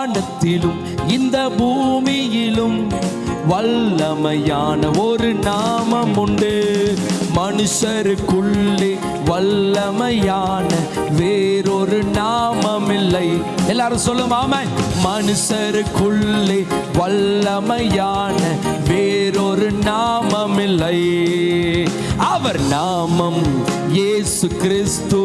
வானத்திலும் இந்த பூமியிலும் வல்லமையான ஒரு நாமம் உண்டு. மனுஷருக்குள்ளே வல்லமையான வேறொரு நாமம் இல்லை எல்லாரும் சொல்லும் ஆமாம் மனுஷருக்குள்ளே வல்லமையான வேறொரு நாமம் இல்லை அவர் நாமம் இயேசு கிறிஸ்து.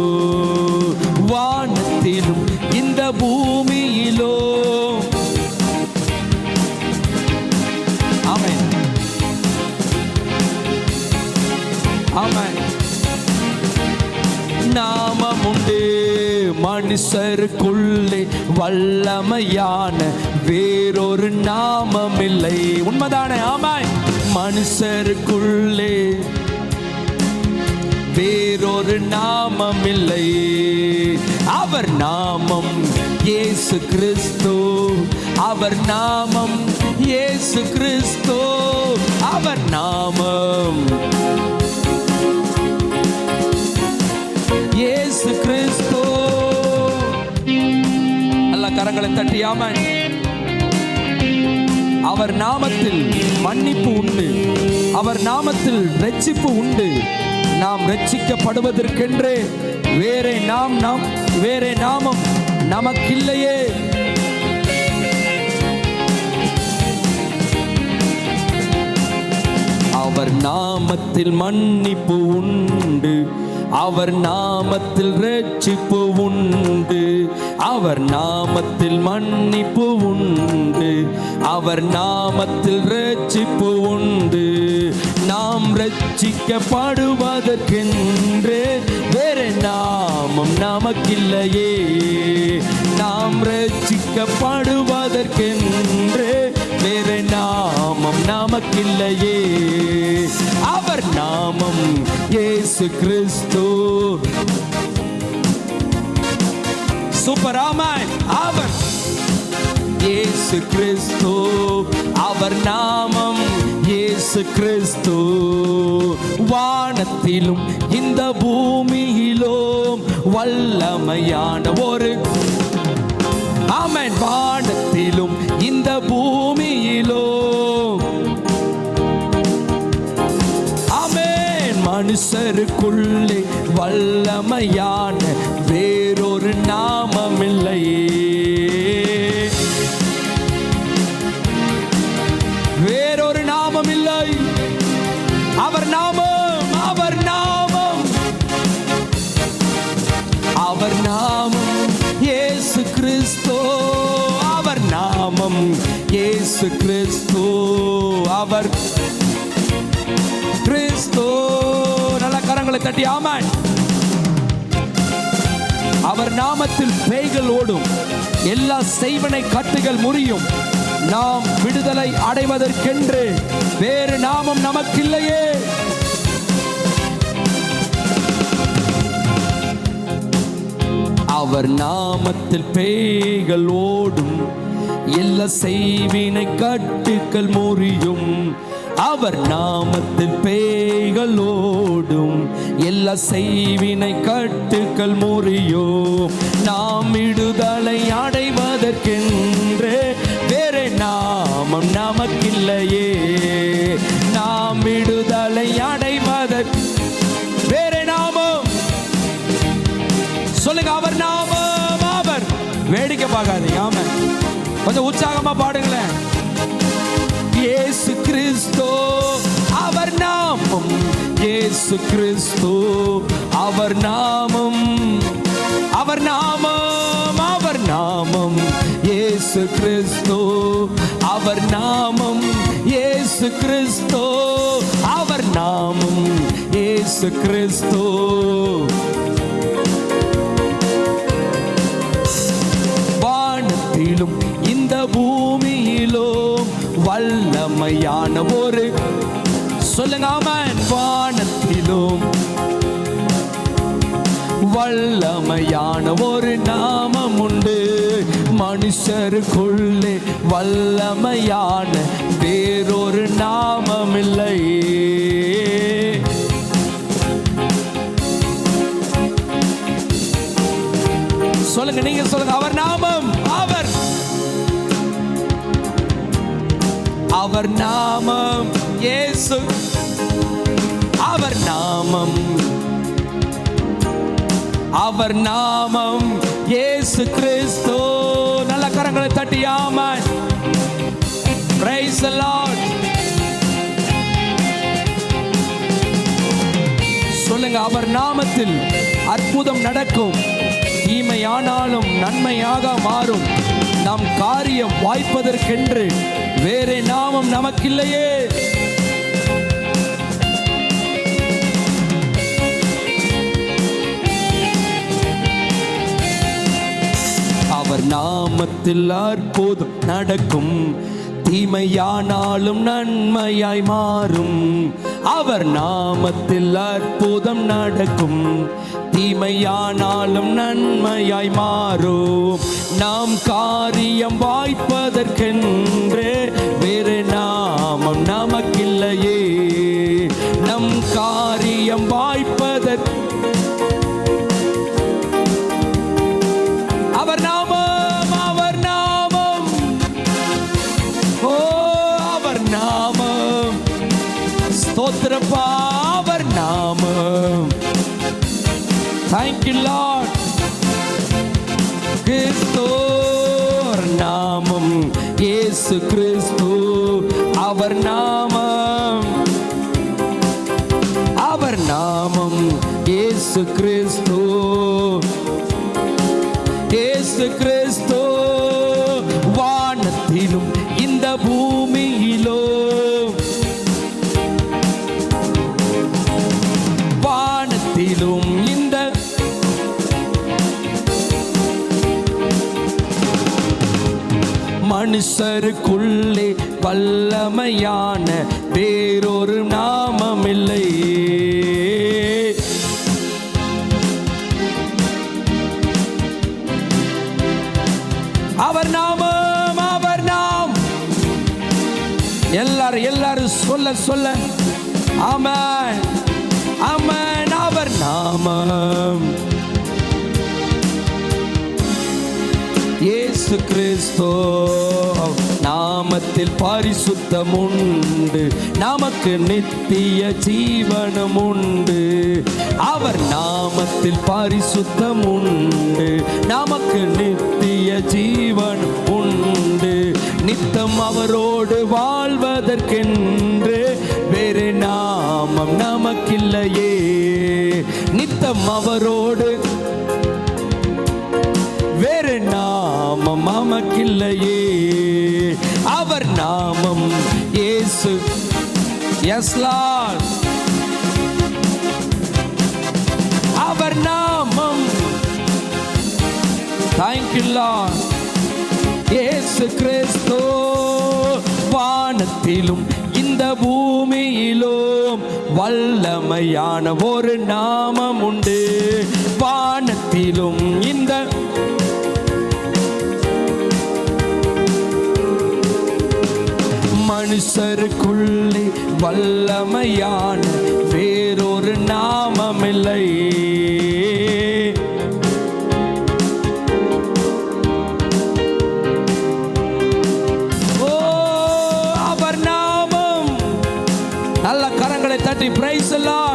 மனுஷருக்குள்ளே வல்லமையான வேறொரு நாமம் இல்லை உண்மைதானே? ஆமாய் மனுஷருக்குள்ளே வேறொரு நாமம் இல்லை அவர் நாமம் இயேசு கிறிஸ்து. அவர் நாமம் இயேசு கிறிஸ்து. அவர் நாமம் கரங்களை தட்டியாம அவர் நாமத்தில் மன்னிப்பு உண்டு. அவர் நாமத்தில் ரட்சிப்பு உண்டு. நாம் ரட்சிக்கப்படுவதற்கென்று வேறே நாம் நாம் வேறே நாமம் நமக்கில்லையே. அவர் நாமத்தில் மன்னிப்பு உண்டு. அவர் நாமத்தில் ரட்சிப்பு உண்டு. அவர் நாமத்தில் மன்னிப்பு உண்டு. அவர் நாமத்தில் ரட்சிப்பு உண்டு. நாம் ரட்சிக்கப்படுவதற்கென்று வேறு நாமம் நமக்கில்லையே. நாம் ரட்சிக்கப்படுவதற்கென்று வேறு நாமம் நமக்கில்லையே. அவர் நாமம் ஏசு கிறிஸ்து. சூப்பர் அவர் இயேசு கிறிஸ்து. அவர் நாமம் இயேசு கிறிஸ்து. வானத்திலும் இந்த பூமியிலும் வல்லமையான ஒரு ஆமன் வானத்திலும் மனுஷருக்குள்ளே வல்லமையான வேறொரு நாமம் இல்லை வேறொரு நாமம் இல்லை அவர் நாமம் அவர் நாமம். அவர் நாமம் இயேசு கிறிஸ்தோ. அவர் நாமம் இயேசு கிறிஸ்தோ. அவர் கரங்களை தட்டி ஆமான். அவர் நாமத்தில் பேய்கள் ஓடும். எல்லா செய்வனை கட்டுகள் முறியும். நாம் விடுதலை அடைவதற்கென்று வேறு நாமம் நமக்கில்லையே. அவர் நாமத்தில் பேய்கள் ஓடும். எல்லா செய்வினை கட்டுக்கள் முறியும். அவர் நாமத்தில் பேய்கள் ஓடும் எல்லா செய்வினை கட்டுக்கள் முறியோ நாம் விடுதலை அடைவதற்கென்று வேறு நாமம் நமக்கில்லையே. நாம் விடுதலை அடைவதற்கு வேறு நாமம். சொல்லுங்க அவர் நாமம் அவர். வேடிக்கை பார்க்காதீங்க ஆமா கொஞ்சம் உற்சாகமா பாடுங்களேன். இயேசு கிறிஸ்து அவர் நாமம். இயேசு கிறிஸ்து அவர் நாமம். அவர் நாமம் அவர் நாமம். இயேசு கிறிஸ்து அவர் நாமம். இயேசு கிறிஸ்து அவர் நாமம். இயேசு கிறிஸ்து. வானத்திலும் இந்த பூமியிலும் வல்லமையான ஒரு சொல்லுங்க ஆமன். வானத்திலும் வல்லமையான ஒரு நாமம் உண்டு. மனுஷருக்குள்ளே வல்லமையான வேறொரு இல்லை சொல்லுங்க நீங்க சொல்லுங்க அவர் நாமம். அவர் நாமம் இயேசு. அவர் நாமம். அவர் நாமம் இயேசு கிறிஸ்து. நல்ல கரங்களை தட்டி ஆமான். பிரைஸ் லார்ட் சொல்லுங்க அவர் நாமத்தில் அற்புதம் நடக்கும். தீமையானாலும் நன்மையாக மாறும். நம் காரியம் வாய்ப்பதற்கென்று வேறே நாமம் நமக்கில்லையே. அவர் நாமத்தில் போதும் நடக்கும். தீமையானாலும் நன்மையாய் மாறும். அவர் நாமத்தில் அற்புதம் நடக்கும். தீமையானாலும் நன்மையாய் மாறும். நாம் காரியம் வாய்ப்பதற்கென்று வேறு நாமம் நமக்கில்லையே. நம் காரியம் வாய்ப்பதற்கு தேங்க்யூ லார்ட் கிறிஸ்தோர் நாமம் இயேசு கிறிஸ்து அவர் நாமம். அவர் நாமம் இயேசு கிறிஸ்து. இயேசு கிறிஸ்து. மனுஷருக்குள்ளே வல்லமையான வேறொரு நாமமில்லை அவர் நாமம் அவர் நாம். எல்லாரும் எல்லாரும் சொல்ல சொல்ல. ஆமென் ஆமென் அவர் நாமம். இயேசு கிறிஸ்தோ நாமத்தில் பரிசுத்தம் உண்டு நமக்கு நித்திய ஜீவனம் உண்டு அவர் நாமத்தில் பரிசுத்தம் உண்டு நமக்கு நித்திய ஜீவன் உண்டு நித்தம் அவரோடு வாழ்வதற்கென்று வேறு நாமம் நமக்கில்லையே. நித்தம் அவரோடு நாமம் நமக்கில்லையே. அவர் நாமம் இயேசு. எஸ்லால் அவர் நாமம். தேங்க்யூல்லா லார்ட் இயேசு கிறிஸ்து வானத்திலும் இந்த பூமியிலும் வல்லமையான ஒரு நாமம் உண்டு. வானத்திலும் இந்த மனுஷருக்குள்ளே வல்லமையான வேறொரு நாமமில்லை. ஓ அவர் நாமம். நல்ல கரங்களை தட்டி பிரைஸ் எல்லாம்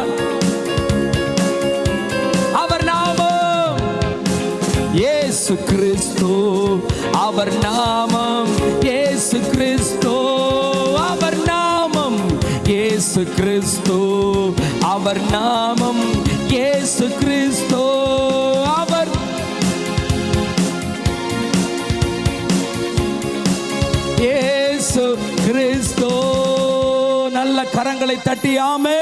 இயேசு கிறிஸ்து அவர் நாமம் இயேசு கிறிஸ்து அவர். இயேசு கிறிஸ்து நல்ல கரங்களை தட்டியாமே